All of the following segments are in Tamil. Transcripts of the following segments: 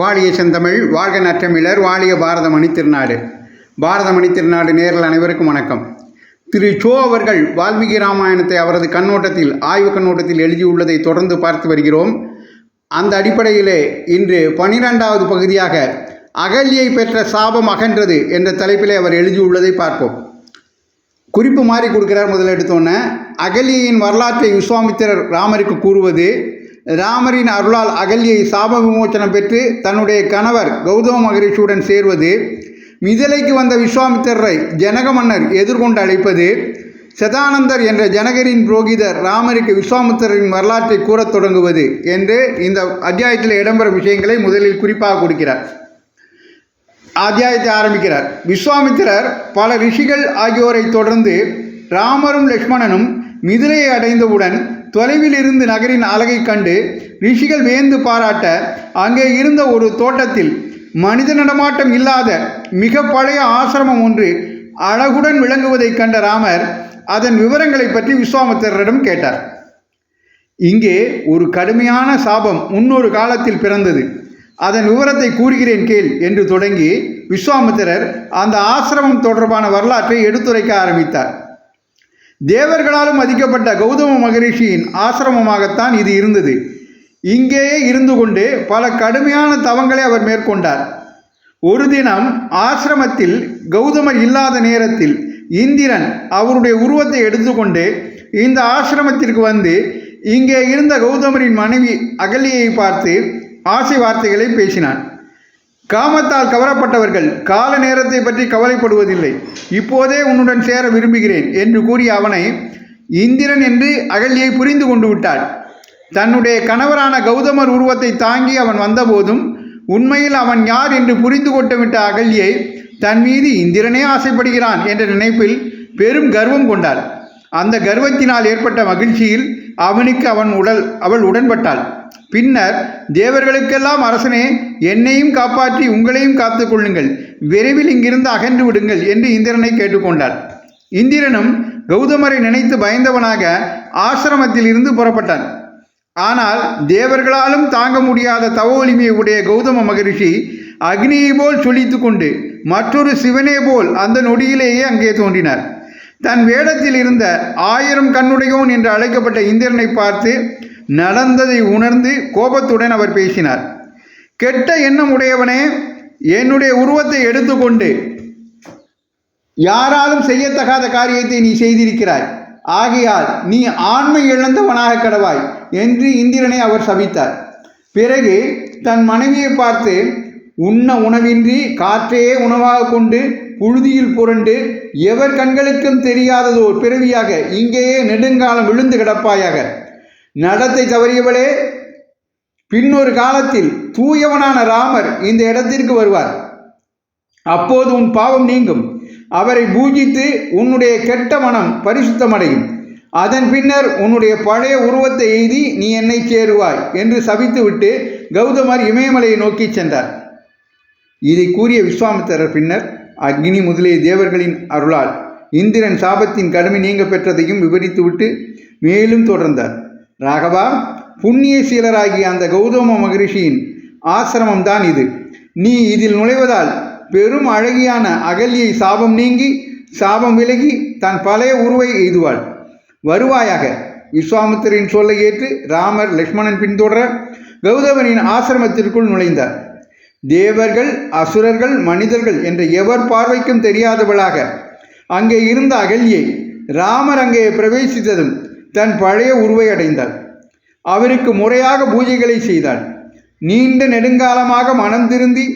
வாழிய செந்தமிழ் வாழ்க நற்றமிழர் வாழிய பாரத மணித்திருநாடு பாரத மணித்திருநாடு நேரில் அனைவருக்கும் வணக்கம். திரு சோ அவர்கள் வால்மீகி ராமாயணத்தை அவரது கண்ணோட்டத்தில் ஆய்வு கண்ணோட்டத்தில் எழுதியுள்ளதை தொடர்ந்து பார்த்து வருகிறோம். அந்த அடிப்படையிலே இன்று பனிரெண்டாவது பகுதியாக அகல்யை பெற்ற சாபம் அகன்றது என்ற தலைப்பிலே அவர் எழுதியுள்ளதை பார்ப்போம். குறிப்பு மாறி கொடுக்கிறார் முதலெடுத்தோன்ன எடுத்தோன்னே வரலாற்றை விஸ்வாமித்திரர் ராமருக்கு கூறுவது ராமரின் அருளால் அகல்யை சாப விமோச்சனம் பெற்று தன்னுடைய கணவர் கௌதம மகரிஷியுடன் சேர்வது மிதிலைக்கு வந்த விஸ்வாமித்திரரை ஜனக மன்னர் எதிர்கொண்டு அழைப்பது சதானந்தர் என்ற ஜனகரின் புரோகிதர் ராமருக்கு விஸ்வாமித்திரரின் வரலாற்றை கூறத் தொடங்குவது என்று இந்த அத்தியாயத்தில் இடம்பெறும் விஷயங்களை முதலில் குறிப்பாக கொடுக்கிறார். அத்தியாயத்தை ஆரம்பிக்கிறார். விஸ்வாமித்திரர் பல ரிஷிகள் ஆகியோரை தொடர்ந்து ராமரும் லக்ஷ்மணனும் மிதிலையை அடைந்தவுடன் தொலைவில் இருந்து நகரின் அழகை கண்டு ரிஷிகள் வேந்து பாராட்ட அங்கே இருந்த ஒரு தோட்டத்தில் மனித நடமாட்டம் இல்லாத மிக பழைய ஆசிரமம் ஒன்று அழகுடன் விளங்குவதைக் கண்ட ராமர் அதன் விவரங்களை பற்றி விஸ்வாமித்திரரிடம் கேட்டார். இங்கே ஒரு கடுமையான சாபம் முன்னொரு காலத்தில் பிறந்தது. அதன் விவரத்தை கூறுகிறேன் கேள் என்று தொடங்கி விஸ்வாமித்திரர் அந்த ஆசிரமம் தொடர்பான வரலாற்றை எடுத்துரைக்க ஆரம்பித்தார். தேவர்களாலும் மதிக்கப்பட்ட கௌதம மகரிஷியின் ஆசிரமமாகத்தான் இது இருந்தது. இங்கேயே இருந்து கொண்டு பல கடுமையான தவங்களை அவர் மேற்கொண்டார். ஒரு தினம் ஆசிரமத்தில் கௌதமர் இல்லாத நேரத்தில் இந்திரன் அவருடைய உருவத்தை எடுத்துக்கொண்டு இந்த ஆசிரமத்திற்கு வந்து இங்கே இருந்த கௌதமரின் மனைவி அகலியை பார்த்து ஆசை வார்த்தைகளை பேசினான். காமத்தால் கவரப்பட்டவர்கள் கால நேரத்தை பற்றி கவலைப்படுவதில்லை. இப்போதே உன்னுடன் சேர விரும்புகிறேன் என்று கூறிய அவனை இந்திரன் என்று அகல்யை புரிந்து கொண்டு விட்டாள். தன்னுடைய கணவரான கௌதமர் உருவத்தை தாங்கி அவன் வந்தபோதும் உண்மையில் அவன் யார் என்று புரிந்து கொண்டுவிட்ட அகல்யை தன் மீது இந்திரனே ஆசைப்படுகிறான் என்ற நினைப்பில் பெரும் கர்வம் கொண்டாள். அந்த கர்வத்தினால் ஏற்பட்ட மகிழ்ச்சியில் அவனுக்கு அவன் உடல் அவள் உடன்பட்டாள். பின்னர் தேவர்களுக்கெல்லாம் அரசனே என்னையும் காப்பாற்றி உங்களையும் காத்து கொள்ளுங்கள். விரைவில் இங்கிருந்து அகன்று விடுங்கள் என்று இந்திரனை கேட்டுக்கொண்டார். இந்திரனும் கௌதமரை நினைத்து பயந்தவனாக ஆசிரமத்தில் இருந்து புறப்பட்டான். ஆனால் தேவர்களாலும் தாங்க முடியாத தவ வலிமையை உடைய கௌதம மகரிஷி அக்னியை போல் சொலித்து கொண்டு மற்றொரு சிவனே போல் அந்த நொடியிலேயே அங்கே தோன்றினார். தன் வேடத்தில் இருந்த ஆயிரம் கண்ணுடையோன் என்று அழைக்கப்பட்ட இந்திரனை பார்த்து நடந்ததை உணர்ந்து கோபத்துடன் அவர் பேசினார். கெட்ட எண்ணம் உடையவனே என்னுடைய உருவத்தை எடுத்துக்கொண்டு யாராலும் செய்யத்தகாத காரியத்தை நீ செய்திருக்கிறாய். ஆகையால் நீ ஆண்மை இழந்தவனாக கடவாய் என்று இந்திரனை அவர் சபித்தார். பிறகு தன் மனைவியை பார்த்து உண்ண உணவின்றி காற்றையே உணவாக கொண்டு புழுதியில் புரண்டு எவர் கண்களுக்கும் தெரியாததோர் பிறவியாக இங்கேயே நெடுங்காலம் விழுந்து கிடப்பாயாக. நடத்தை தவறியவளே. பின்னொரு காலத்தில் தூயவனான ராமர் இந்த இடத்திற்கு வருவார். அப்போது உன் பாவம் நீங்கும். அவரை பூஜித்து உன்னுடைய கெட்ட மனம் பரிசுத்தமடையும். அதன் பின்னர் உன்னுடைய பழைய உருவத்தை எய்தி நீ என்னை சேருவாய் என்று சபித்துவிட்டு கௌதமர் இமயமலையை நோக்கி சென்றார். இதை கூறிய விஸ்வாமித்திரர் பின்னர் அக்னி முதலிய தேவர்களின் அருளால் இந்திரன் சாபத்தின் கடுமை நீங்க பெற்றதையும் விவரித்துவிட்டு மேலும் தொடர்ந்தார். ராகவா புண்ணிய சீலராகிய அந்த கௌதம மகரிஷியின் ஆசிரமம் தான் இது. நீ இதில் நுழைவதால் பெரும் அழகியான அகல்யை சாபம் நீங்கி சாபம் விலகி தன் பழைய உருவை எய்துவாள். வருவாயாக விஸ்வாமித்திரின் சொல்லை ஏற்று ராமர் லக்ஷ்மணன் பின்தொடர கௌதமனின் ஆசிரமத்திற்குள் நுழைந்தார். தேவர்கள் அசுரர்கள் மனிதர்கள் என்ற எவர் பார்வைக்கும் தெரியாதவளாக அங்கே இருந்த அகல்யை ராமர் அங்கே பிரவேசித்ததும் தன் பழைய உருவை அடைந்தாள். அவருக்கு முறையாக பூஜைகளை செய்தாள். நீண்ட நெடுங்காலமாக மனம் திருந்தி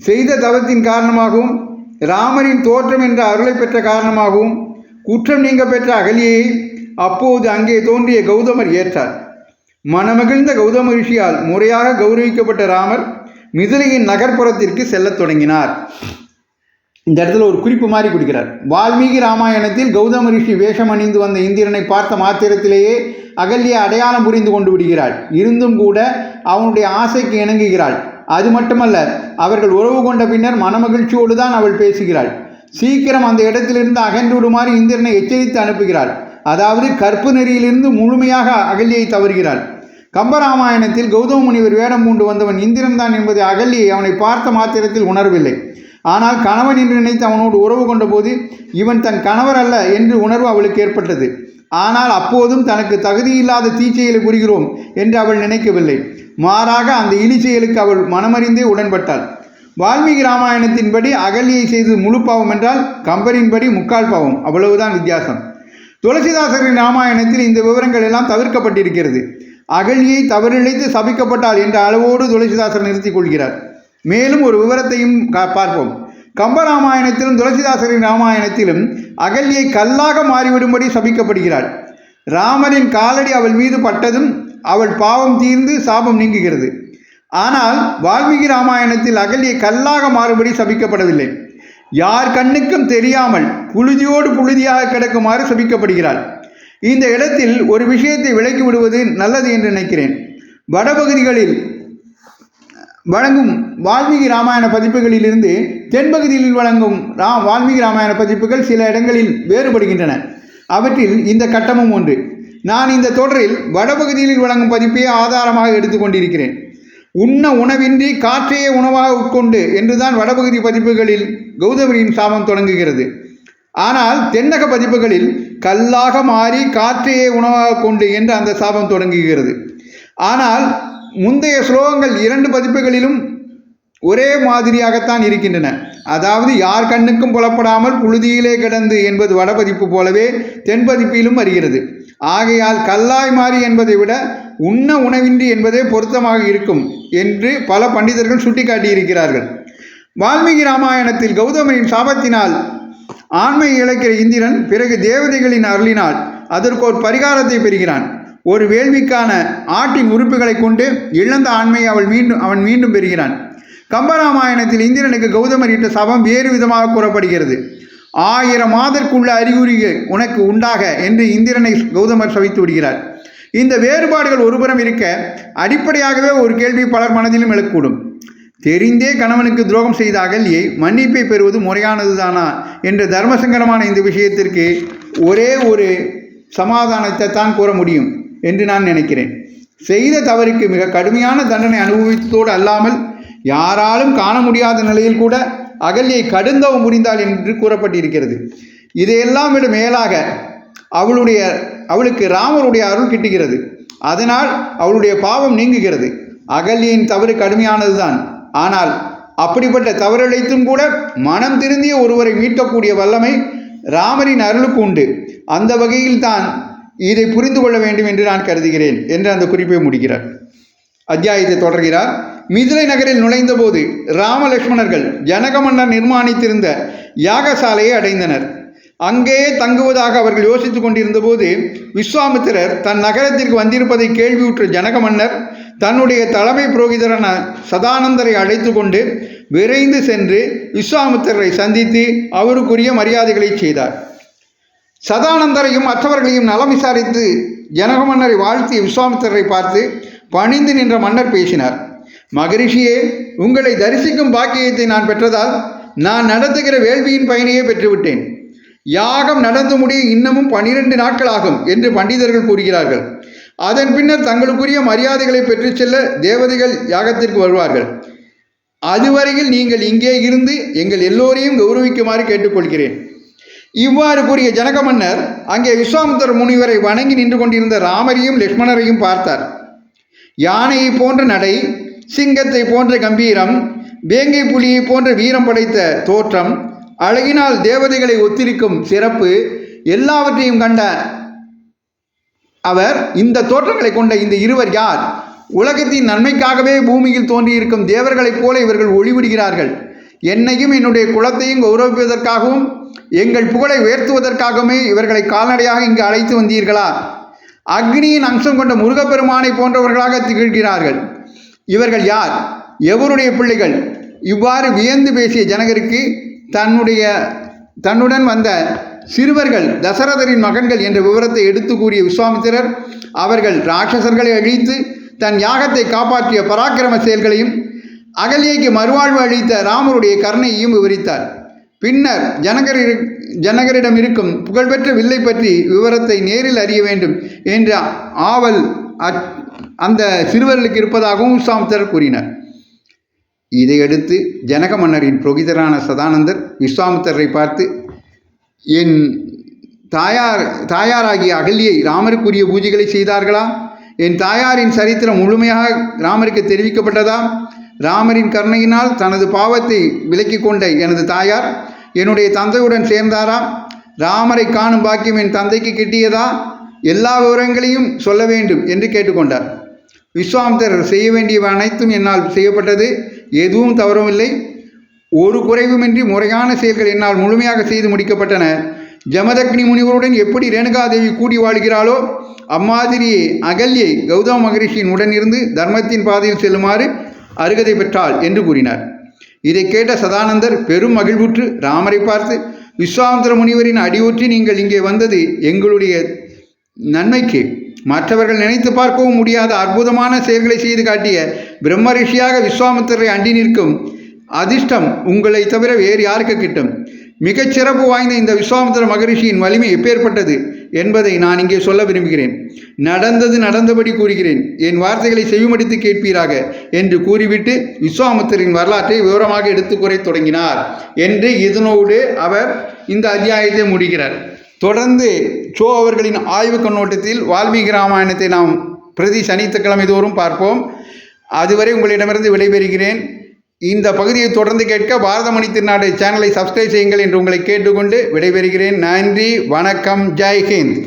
செய்த தவத்தின் காரணமாகவும் ராமரின் தோற்றம் என்ற அருளை பெற்ற காரணமாகவும் குற்றம் நீங்க பெற்ற அகலியை அப்போது அங்கே தோன்றிய கௌதமர் ஏற்றார். மனமகிழ்ந்த கௌதம ரிஷியால் முறையாக கௌரவிக்கப்பட்ட ராமர் மிதிலையின் நகர்ப்புறத்திற்கு செல்லத் தொடங்கினார். இந்த இடத்துல ஒரு குறிப்பு மாதிரி கொடுக்கிறார். வால்மீகி ராமாயணத்தில் கௌதம ரிஷி வேஷம் அணிந்து வந்த இந்திரனை பார்த்த மாத்திரத்திலேயே அகல்யா அடையாளம் புரிந்து கொண்டு விடுகிறாள். இருந்தும் கூட அவனுடைய ஆசைக்கு இணங்குகிறாள். அது மட்டுமல்ல அவர்கள் உறவு கொண்ட பின்னர் மனமகிழ்ச்சியோடு தான் அவள் பேசுகிறாள். சீக்கிரம் அந்த இடத்திலிருந்து அகன்று விடுமாறு இந்திரனை எச்சரித்து அனுப்புகிறாள். அதாவது கற்பு நெறியிலிருந்து முழுமையாக அகல்யை தவறுகிறாள். கம்பராமாயணத்தில் கௌதம முனிவர் வேடம் பூண்டு வந்தவன் இந்திரன் தான் என்பதை அகல்யை அவனை பார்த்த மாத்திரத்தில் உணரவில்லை. ஆனால் கணவன் என்று நினைத்து அவனோடு உறவு கொண்டபோது இவன் தன் கணவர் அல்ல என்று உணர்வு அவளுக்கு ஏற்பட்டது. ஆனால் அப்போதும் தனக்கு தகுதியில்லாத தீச்செயலை புரிகிறோம் என்று அவள் நினைக்கவில்லை. மாறாக அந்த இழிச்செயலுக்கு அவள் மனமறிந்தே உடன்பட்டாள். வால்மீகி ராமாயணத்தின்படி அகல்யை செய்தது முழு பாவம் என்றால் கம்பரின்படி முக்கால் பாவம். அவ்வளவுதான் வித்தியாசம். துளசிதாசரின் ராமாயணத்தில் இந்த விவரங்கள் எல்லாம் தவிர்க்கப்பட்டிருக்கிறது. அகழியை தவறிழைத்து சபிக்கப்பட்டாள் என்ற அளவோடு துளசிதாசர் நிறுத்திக் கொள்கிறார். மேலும் ஒரு விவரத்தையும் கா- பார்ப்போம். கம்பராமாயணத்திலும் துளசிதாசரின் ராமாயணத்திலும் அகல்யை கல்லாக மாறிவிடும்படி சபிக்கப்படுகிறாள். ராமரின் காலடி அவள் மீது பட்டதும் அவள் பாவம் தீர்ந்து சாபம் நீங்குகிறது. ஆனால் வால்மீகி ராமாயணத்தில் அகல்யை கல்லாக மாறுபடி சபிக்கப்படவில்லை. யார் கண்ணுக்கும் தெரியாமல் புழுதியோடு புழுதியாக கிடக்குமாறு சபிக்கப்படுகிறாள். இந்த இடத்தில் ஒரு விஷயத்தை விளக்கி விடுவது நல்லது என்று நினைக்கிறேன். வடபகுதிகளில் வழங்கும் வால்மீகி ராமாயண பதிப்புகளிலிருந்து தென்பகுதியில் வழங்கும் ரா வால்மீகி ராமாயண பதிப்புகள் சில இடங்களில் வேறுபடுகின்றன. அவற்றில் இந்த கட்டமும் ஒன்று. நான் இந்த தொடரில் வடபகுதியில் வழங்கும் பதிப்பையே ஆதாரமாக எடுத்துக்கொண்டிருக்கிறேன் உண்ண உணவின்றி காற்றையே உணவாக உட்கொண்டு என்றுதான் வடபகுதி பதிப்புகளில் கௌதமரியின் சாபம் தொடங்குகிறது. ஆனால் தென்னக பதிப்புகளில் கல்லாக மாறி காற்றையே உணவாக கொண்டு என்று அந்த சாபம் தொடங்குகிறது. ஆனால் முந்தைய ஸ்லோகங்கள் இரண்டு பதிப்புகளிலும் ஒரே மாதிரியாகத்தான் இருக்கின்றன. அதாவது யார் கண்ணுக்கும் புலப்படாமல் புழுதியிலே கிடந்து என்பது வடபதிப்பு போலவே தென்பதிப்பிலும் வருகிறது. ஆகையால் கல்லாய் மாறி என்பதை விட உண்ண உணவின்றி என்பதே பொருத்தமாக இருக்கும் என்று பல பண்டிதர்கள் சுட்டிக்காட்டியிருக்கிறார்கள். வால்மீகி ராமாயணத்தில் கௌதமரின் சாபத்தினால் ஆண்மை இழக்கிற இந்திரன் பிறகு தேவதைகளின் அருளினால் அதற்கு ஒரு பரிகாரத்தை பெறுகிறான். ஒரு வேள்விக்கான ஆட்டின் உறுப்புகளை கொண்டு இழந்த ஆண்மையை அவள் மீண்டும் அவன் மீண்டும் பெறுகிறான். கம்பராமாயணத்தில் இந்திரனுக்கு கௌதமர் இட்ட சபம் வேறு விதமாக கூறப்படுகிறது. ஆயிரம் மாதற்குள்ள அறிகுறிகள் உனக்கு உண்டாக என்று இந்திரனை கௌதமர் சவித்து விடுகிறார். இந்த வேறுபாடுகள் ஒருபுறம் இருக்க அடிப்படையாகவே ஒரு கேள்வி பலர் மனதிலும் எழக்கூடும். தெரிந்தே கணவனுக்கு துரோகம் செய்த அகல்யை மன்னிப்பை பெறுவது முறையானதுதானா என்ற தர்மசங்கடமான இந்த விஷயத்திற்கு ஒரே ஒரு சமாதானத்தை தான் கூற முடியும். என்று நான் நினைக்கிறேன். செய்த தவறுக்கு மிக கடுமையான தண்டனை அனுபவித்ததோடு அல்லாமல் யாராலும் காண முடியாத நிலையில் கூட அகல்யை கடுந்தவ முடிந்தாள் என்று கூறப்பட்டிருக்கிறது. இதையெல்லாம் விட மேலாக அவளுடைய அவளுக்கு ராமருடைய அருள் கிட்டுகிறது. அதனால் அவளுடைய பாவம் நீங்குகிறது. அகல்யின் தவறு கடுமையானதுதான். ஆனால் அப்படிப்பட்ட தவறிழைத்தும் கூட மனம் திருந்திய ஒருவரை மீட்கக்கூடிய வல்லமை ராமரின் அருளுக்கு உண்டு. அந்த வகையில் தான் இதை புரிந்து கொள்ள வேண்டும் என்று நான் கருதுகிறேன் என்று அந்த குறிப்பை முடிக்கிறார். அத்தியாயத்தை தொடர்கிறார். மிதிலை நகரில் நுழைந்தபோது ராமலட்சுமணர்கள் ஜனக மன்னர் நிர்மாணித்திருந்த யாகசாலையை அடைந்தனர். அங்கேயே தங்குவதாக அவர்கள் யோசித்துக் கொண்டிருந்தபோது விஸ்வாமித்திரர் தன் நகரத்திற்கு வந்திருப்பதை கேள்வியுற்ற ஜனக மன்னர் தன்னுடைய தலைமை புரோகிதரான சதானந்தரை அழைத்து கொண்டு விரைந்து சென்று விஸ்வாமித்திரரை சந்தித்து அவருக்குரிய மரியாதைகளை செய்தார். சதானந்தரையும் மற்றவர்களையும் நலம் விசாரித்து ஜனக மன்னரை வாழ்த்தி விஸ்வாமித்திரரை பார்த்து பணிந்து நின்ற மன்னர் பேசினார். மகரிஷியே உங்களை தரிசிக்கும் பாக்கியத்தை நான் பெற்றதால் நான் நடத்துகிற வேள்வியின் பயனையே பெற்றுவிட்டேன். யாகம் நடந்து முடிய இன்னமும் பனிரெண்டு நாட்கள் ஆகும் என்று பண்டிதர்கள் கூறுகிறார்கள். அதன் பின்னர் தங்களுக்குரிய மரியாதைகளை பெற்றுச் செல்ல தேவதைகள் யாகத்திற்கு வருவார்கள். அதுவரையில் நீங்கள் இங்கே இருந்து எங்கள் எல்லோரையும் கௌரவிக்குமாறு கேட்டுக்கொள்கிறேன். இவ்வாறு கூறிய ஜனக மன்னர் அங்கே விஸ்வாமித்திர முனிவரை வணங்கி நின்று கொண்டிருந்த ராமரையும் லக்ஷ்மணரையும் பார்த்தார். யானையை போன்ற நடை சிங்கத்தை போன்ற கம்பீரம் வேங்கை புலியை போன்ற வீரம் படைத்த தோற்றம் அழகினால் தேவதைகளை ஒத்திருக்கும் சிறப்பு எல்லாவற்றையும் கண்ட அவர் இந்த தோற்றங்களை கொண்ட இந்த இருவர் யார்? உலகத்தின் நன்மைக்காகவே பூமியில் தோன்றியிருக்கும் தேவர்களைப் போல இவர்கள் ஒளிவிடுகிறார்கள். என்னையும் என்னுடைய குலத்தையும் கௌரவிப்பதற்காகவும் எங்கள் புகழை உயர்த்துவதற்காகவுமே இவர்களை கால்நடையாக இங்கு அழைத்து வந்தீர்களா? அக்னியின் அம்சம் கொண்ட முருகப்பெருமானை போன்றவர்களாக திகழ்கிறார்கள். இவர்கள் யார்? எவருடைய பிள்ளைகள்? இவ்வாறு வியந்து பேசிய ஜனகருக்கு தன்னுடைய தன்னுடன் வந்த சிறுவர்கள் தசரதரின் மகன்கள் என்ற விவரத்தை எடுத்து கூறிய விஸ்வாமித்திரர் அவர்கள் ராட்சசர்களை அழித்து தன் யாகத்தை காப்பாற்றிய பராக்கிரம செயல்களையும் அகலியைக்கு மறுவாழ்வு அளித்த ராமருடைய கருணையையும் விவரித்தார். பின்னர் ஜனகர் ஜனகரிடம் இருக்கும் புகழ்பெற்ற வில்லை பற்றி விவரத்தை நேரில் அறிய வேண்டும் என்ற ஆவல் அச்- அந்த சிறுவர்களுக்கு இருப்பதாகவும் விஸ்வாமித்தர் கூறினார். இதையடுத்து ஜனக மன்னரின் புரோகிதரான சதானந்தர் விஸ்வாமித்தரை பார்த்து என் தாயார் தாயாராகிய அகல்யை ராமருக்குரிய பூஜைகளை செய்தார்களா? என் தாயாரின் சரித்திரம் முழுமையாக ராமருக்கு தெரிவிக்கப்பட்டதா? ராமரின் கருணையினால் தனது பாவத்தை விலக்கிக் கொண்ட எனது தாயார் என்னுடைய தந்தையுடன் சேர்ந்தாரா? ராமரை காணும் பாக்கியம் என் தந்தைக்கு கிட்டியதா? எல்லா விவரங்களையும் சொல்ல வேண்டும் என்று கேட்டுக்கொண்டார். விஸ்வாமித்தர் செய்ய வேண்டியவை அனைத்தும் என்னால் செய்யப்பட்டது. எதுவும் தவறவில்லை ஒரு குறைவுமின்றி முறையான செயல்கள் என்னால் முழுமையாக செய்து முடிக்கப்பட்டன. ஜமதக்னி முனிவருடன் எப்படி ரேணுகாதேவி கூடி வாழ்கிறாளோ அம்மாதிரியே அகல்யை கௌதம மகரிஷியின் உடனிருந்து தர்மத்தின் பாதையில் செல்லுமாறு அருகதை பெற்றாள் என்று கூறினார். இதை கேட்ட சதானந்தர் பெரும் மகிழ்வுற்று ராமரை பார்த்து விஸ்வாமித்திர முனிவரின் அடியொற்றி நீங்கள் இங்கே வந்தது எங்களுடைய நன்மைக்கு. மற்றவர்கள் நினைத்து பார்க்கவும் முடியாத அற்புதமான செயல்களை செய்து காட்டிய பிரம்ம ரிஷியாக விஸ்வாமித்திரரை அண்டி நிற்கும் அதிர்ஷ்டம் உங்களை தவிர வேறு யாருக்கு கிட்டும். மிகச் சிறப்பு வாய்ந்த இந்த விஸ்வாமித்திர மகரிஷியின் வலிமை எப்பேற்பட்டது? என்பதை நான் இங்கே சொல்ல விரும்புகிறேன். நடந்தது நடந்தபடி கூறுகிறேன். என் வார்த்தைகளை செவிமடித்து கேட்பீராக என்று கூறிவிட்டு விஸ்வாமித்திரின் வரலாற்றை விவரமாக எடுத்துக்கூறத் தொடங்கினார் என்று இதனோடு அவர் இந்த அத்தியாயத்தை முடிகிறார் தொடர்ந்து சோ அவர்களின் ஆய்வு கண்ணோட்டத்தில் வால்மீகி ராமாயணத்தை நாம் பிரதி சனித்துக்கிழமை தோறும் பார்ப்போம். அதுவரை உங்களிடமிருந்து விடைபெறுகிறேன். இந்த பகுதியை தொடர்ந்து கேட்க பாரதமணி திருநாடு சேனலை சப்ஸ்கிரைப் செய்யுங்கள் என்று உங்களை கேட்டுக்கொண்டு விடைபெறுகிறேன். நன்றி வணக்கம் ஜெய் ஹிந்த்.